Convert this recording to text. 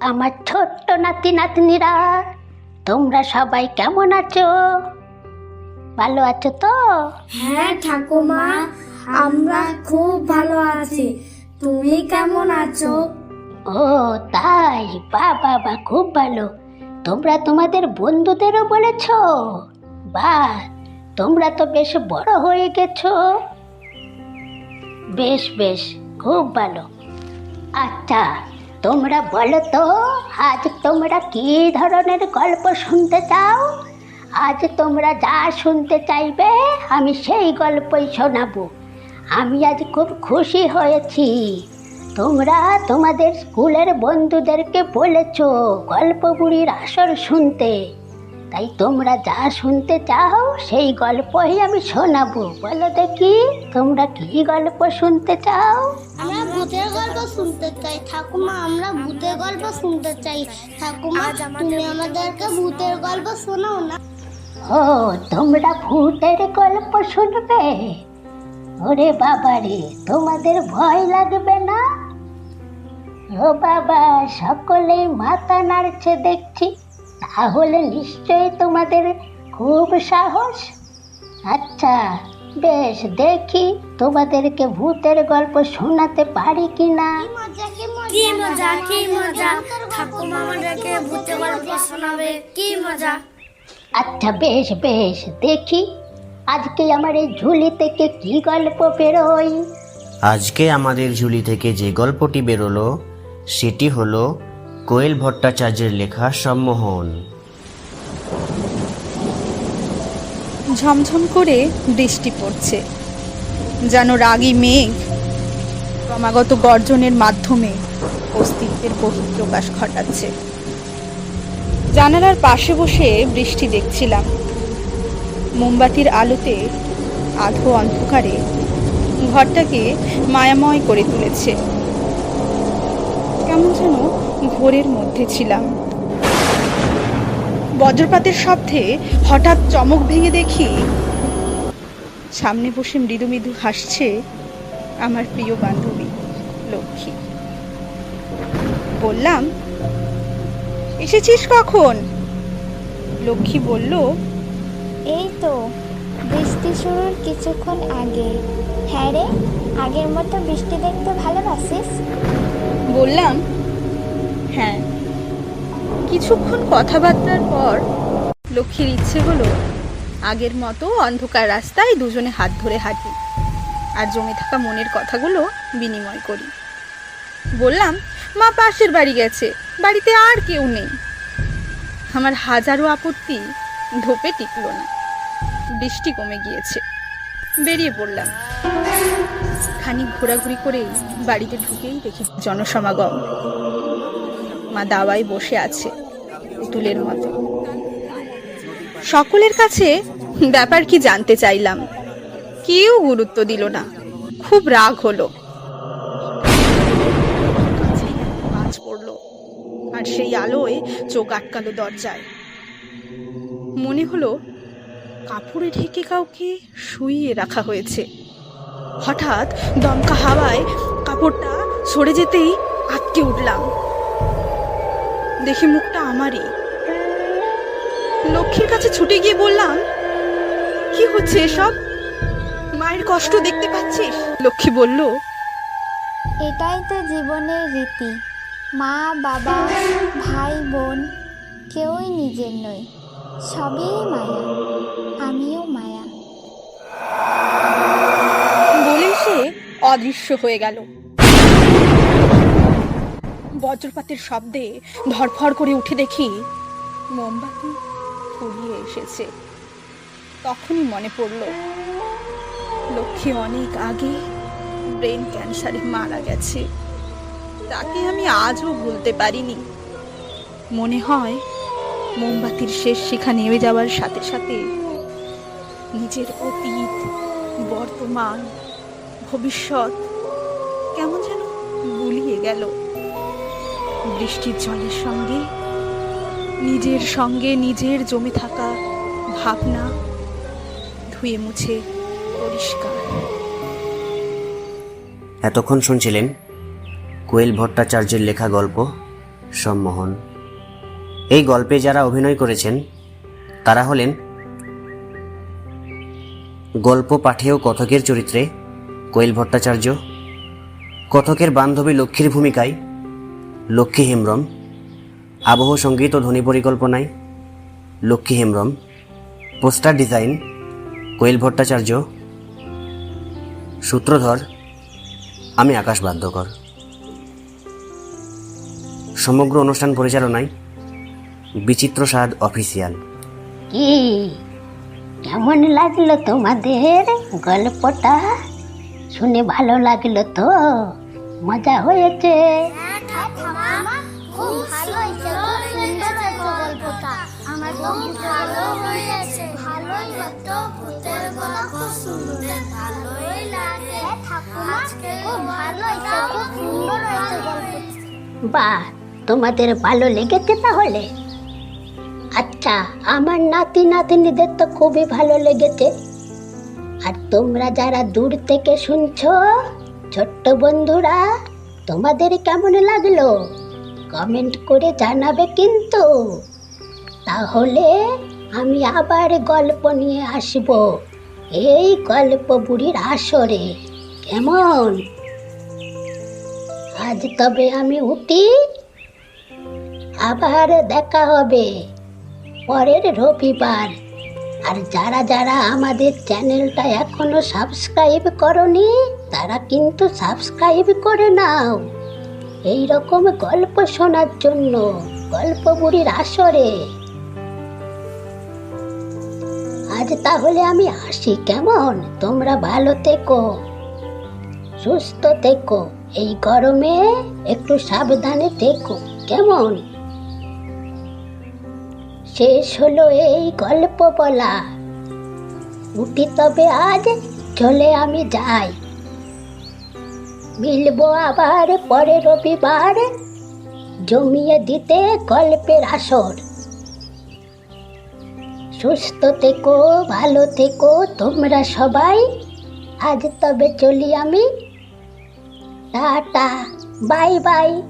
আমার ছোট্ট নাতি নাতনিরা তোমরা সবাই কেমন আছো? ভালো আছো তো? হ্যাঁ ঠাকুমা আমরা খুব ভালো আছি। তুমি কেমন আছো? ও তাই বা বাবা খুব ভালো। তোমরা তোমাদের বন্ধুদেরও বলেছ? বা তোমরা তো বেশ বড় হয়ে গেছো। বেশ বেশ খুব ভালো। আচ্ছা তোমরা বলো তো, আজ তোমরা কি ধরনের গল্প শুনতে চাও? আজ তোমরা যা শুনতে চাইবে, আমি সেই গল্পই শোনাবো। আমি আজ খুব খুশি হয়েছি। তোমরা তোমাদের স্কুলের বন্ধুদেরকে বলেছ গল্প বুড়ির আসর শুনতে। তাই তোমরা যা শুনতে চাও, সেই গল্পই আমি শোনাবো। বলো দেখি, তোমরা কি গল্প শুনতে চাও? ভূতের গল্প শুনতে চাই। ঠাকুমা আমরা ভূতের গল্প শুনতে চাই। ঠাকুমা তুমি আমাদেরকে ভূতের গল্প শোনাও না। ও তোমরা ভূতের গল্প শুনবে? ওরে বাবা রে তোমাদের ভয় লাগবে না? ও বাবা সকলেই মাথা নাড়ছে দেখছি। তাহলে নিশ্চয়ই তোমাদের খুব সাহস? আচ্ছা বেশ দেখি তোমাদেরকে ভূতের গল্প শোনাতে পারি কি না কি কি মজা কি মজা। ঠাকুমা আমাদেরকে ভূতের গল্প শোনাবে। কি মজা। আচ্ছা বেশ বেশ দেখি। আজকে আমার এই ঝুলি থেকে কি গল্প বেরোয়? আজকে আমাদের ঝুলি থেকে যে গল্পটি বেরোলো সেটি হলো কোয়েল ভট্টাচার্যের লেখা সম্মোহন। ঝমঝম করে বৃষ্টি পড়ছে। যেন রাগী মেঘ ক্রমাগত গর্জনের মাধ্যমে অস্তিত্বের বহিঃপ্রকাশ ঘটাচ্ছে। জানালার পাশে বসে বৃষ্টি দেখছিলাম। মোমবাতির আলোতে আধো অন্ধকারে ঘরটাকে মায়াময় করে তুলেছে। কেমন যেন ঘোরের মধ্যে ছিলাম। বজ্রপাতের শব্দে হঠাৎ চমক ভেঙে দেখি সামনে বসে মৃদু মৃদু হাসছে আমার প্রিয় বান্ধবী লক্ষ্মী। বললাম এসেছিস কখন? লক্ষ্মী বলল এই তো বৃষ্টি শুরুর কিছুক্ষণ আগে। হ্যাঁ রে আগের মতো বৃষ্টি দেখতে ভালোবাসিস? বললাম হ্যাঁ। কিছুক্ষণ কথাবার্তার পর লক্ষ্মীর ইচ্ছে হলো আগের মতো অন্ধকার রাস্তায় দুজনে হাত ধরে হাঁটি আর জমে থাকা মনের কথাগুলো বিনিময় করি। বললাম, মা পাশের বাড়ি গেছে, বাড়িতে আর কেউ নেই। আমার হাজারো আপত্তি ধোপে টিকল না। বৃষ্টি কমে গিয়েছে। বেরিয়ে পড়লাম। খানিক ঘোরাঘুরি করেই বাড়িতে ঢুকেই দেখি জনসমাগম। মা দাওয়ায় বসে আছে পুতুলের মতো। সকলের কাছে ব্যাপার কি জানতে চাইলাম। কেউ গুরুত্ব দিল না। খুব রাগ হলো। পড়ল। আর সেই আলোয় চোখ আটকালো দরজায়। মনে হলো কাপড়ে ঢেকে কাউকে শুইয়ে রাখা হয়েছে। হঠাৎ দমকা হাওয়ায় কাপড়টা সরে যেতেই আটকে উঠলাম। দেখি মুখটা আমারই। লক্ষ্মীর কাছে ছুটে গিয়ে বললাম কি হচ্ছে এসব? মায়ের কষ্ট দেখতে পাচ্ছিস? লক্ষ্মী বলল এটাই তো জীবনের রীতি। মা বাবা ভাই বোন কেউই নিজের নয়। সবই মায়া। আমিও মায়া। বলে সে অদৃশ্য হয়ে গেল। বজ্রপাতের শব্দে ধরফর করে উঠে দেখি মোমবাতি ফুরিয়ে এসেছে। তখনই মনে পড়ল, লক্ষ্মী অনেক আগে ব্রেন ক্যান্সারে মারা গেছে। তাকে আমি আজও ভুলতে পারিনি। মনে হয় মোমবাতির শেষ শিখা নেমে যাওয়ার সাথে সাথে নিজের অতীত, বর্তমান, ভবিষ্যৎ কেমন যেন গুলিয়ে গেল। বৃষ্টির জলের সঙ্গে, নিজের সঙ্গে নিজের জমে থাকা ভাবনা ধুয়ে মুছে পরিষ্কার। এতক্ষণ শুনছিলেন কোয়েল ভট্টাচার্যের লেখা গল্প, সম্মোহন। এই গল্পে যারা অভিনয় করেছেন, তারা হলেন গল্প পাঠে ও কথকের চরিত্রে কোয়েল ভট্টাচার্য, কথকের বান্ধবী লক্ষ্মীর ভূমিকায় লক্ষ্মী হেমব্রম আবহ সংগীত ও ধ্বনি পরিকল্পনায় লক্ষ্মী হেমব্রম পোস্টার ডিজাইন কোয়েল ভট্টাচার্য। সূত্রধর আমি আকাশ বাধ্যকর সমগ্র অনুষ্ঠান পরিচালনায় বিচিত্র স্বাদ অফিসিয়াল। কি? কেমন লাগল তোমাদের গল্পটা? শুনে ভালো লাগল তো? মজা হয়েছে। খুব ভালো হয়েছে। খুব সুন্দর হয়েছে গল্পটা। আমার খুব ভালো হয়েছে। ভালোই হতো ভূতের ভালোই লাগে। ঠাকুমা খুব ভালো হয়েছে। খুব সুন্দর হয়েছে বাহ তোমাদের ভালো লেগেছে তাহলে? আচ্ছা আমার নাতি নাতনিদের তো খুবই ভালো লেগেছে। আর তোমরা যারা দূর থেকে শুনছো ছোট্ট বন্ধুরা তোমাদের কেমন লাগল? কমেন্ট করে জানাবে কিন্তু। তাহলে আমি আবার গল্প নিয়ে আসব। এই গল্প বুড়ির আসরে। কেমন? আজ তবে আমি উঠি। আবার দেখা হবে। পরের রবিবার। আর যারা যারা আমাদের চ্যানেলটা এখনও সাবস্ক্রাইব করনি, তারা কিন্তু সাবস্ক্রাইব করে নাও। এই রকম গল্প শোনার জন্য গল্প বুড়ির আসরে। আজ তাহলে আমি আসি কেমন? তোমরা ভালো থেকো, সুস্থ থেকো। এই গরমে একটু সাবধানে থেকো, কেমন? শেষ হলো এই গল্প বলা। উঠি তবে আজ, চলে আমি যাই। মিলবো আবার পরে রবিবার। জমিয়ে দিতে গল্পের আসর। সুস্থ থেকো, ভালো থেকো তোমরা সবাই। আজ তবে চলি আমি। Tata, bye bye.